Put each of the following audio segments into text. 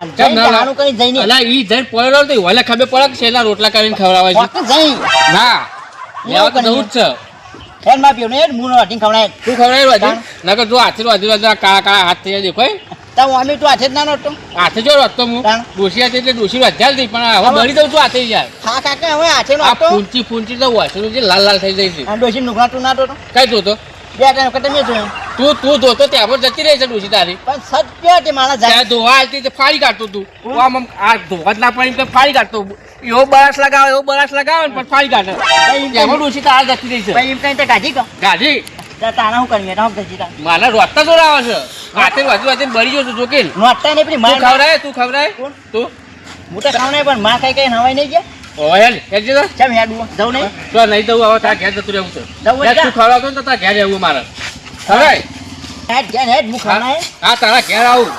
ના કઈ જઈને અલા ઈ જઈને પડેલો તો ઓલે ખબર પડે કે રોટલા કરીને ખવડાવે છે. જઈ. ના લેવા તો જવું જ છે. હેડમાં પીવું ને મુનો ખવડાય. તું ખવડાવ્યું હજી નકર જો હાથે વાજુ વાજુ કાળા કાળા હાથ થઈ દેખાય તો અમે તું હાથે જ ના નતો હાથે જો રસ્તો હું. ડોસી હતી એટલે ડોસી વધ્યા હતી પણ હવે બળી દઉં છું હાથે યાર. હા કાકા હવે હાથે આ ફૂંચી તો વાસણું જે લાલ લાલ થઈ જાય છે. અને ડોશી નુકરા તું ના તો. કઈ જોતો? બે ટાઈમ મેં જોયું. તું તું ધોતો ત્યાં પર જતી રહી છે ડોસી તારી. પણ સત્ય તે મારા જાય ધોવા આવતી તે ફાડી કાઢતો તું. તું આમ આ ધોવા ના પાણી તો ફાડી કાઢતો. એવો બરાસ લગાવે એવો બરાસ લગાવે ને પણ ફાડી કાઢે. ત્યાં ડોસી તાર જતી રહી છે. ભાઈ એમ કઈ તે કાઢી કહો. ગાજી તારા હું ગજી મારા રોતા જોડાવે છે. હાથે વાજુ વાજુ બળી ગયો છું જોકે નોટતા નહીં પેલી માર તું ખવડાય. કોણ? તું? ખાવ પણ માં કઈ કઈ નવાય નહીં ગયા. ઓ હેલ હેલ જે તો હેડું જવું નહીં. તો નહીં દઉં હવે તારા ઘેર જતું રહેવું છે. જવું જ. તું ખવડાવતો ને તો તારા ઘેર રહેવું મારે. ખવડાય હેડ ને હેડ હું ખાના હા તારા ઘેર આવું.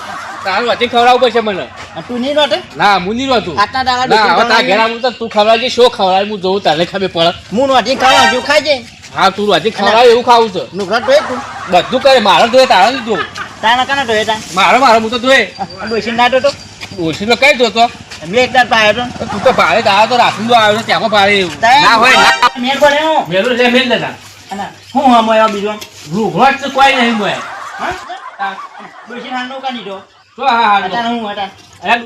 તારું વધી ખવડાવવું પડશે મને. તું નહીં નોટે? ના હું નહીં રોતું આટલા દાડા ના હવે તારા ઘેર આવું તો તું ખવડાવજે શું ખવડાવે હું જોઉં તારે ખબર પડે. હું નોટી ખાવા જો ખાજે હા તું હજી ખવડાવે એવું ખાવું છે. નુકરા ધોઈ તું. બધું કરે મારે ધોય તારે નહીં ધોવું. તારા કાના ધોઈ તા મારો મારો હું તો ધોય. ડોશી ના ધોતો? ઓછી તો કઈ ધોતો? મેં એક દાડ પાયો તો. તું તો ભારે દાડા તો રાખું દો આવ્યો ત્યાં ભારે એવું. ના હોય મેળ પડે મેલું છે મેલ દેતા હું હમ આવ્યો બીજો રૂઘો જ કોઈ નહીં મોય હા? ડોશી હાલ નો કાઢી દો. તો હા હા હું અરે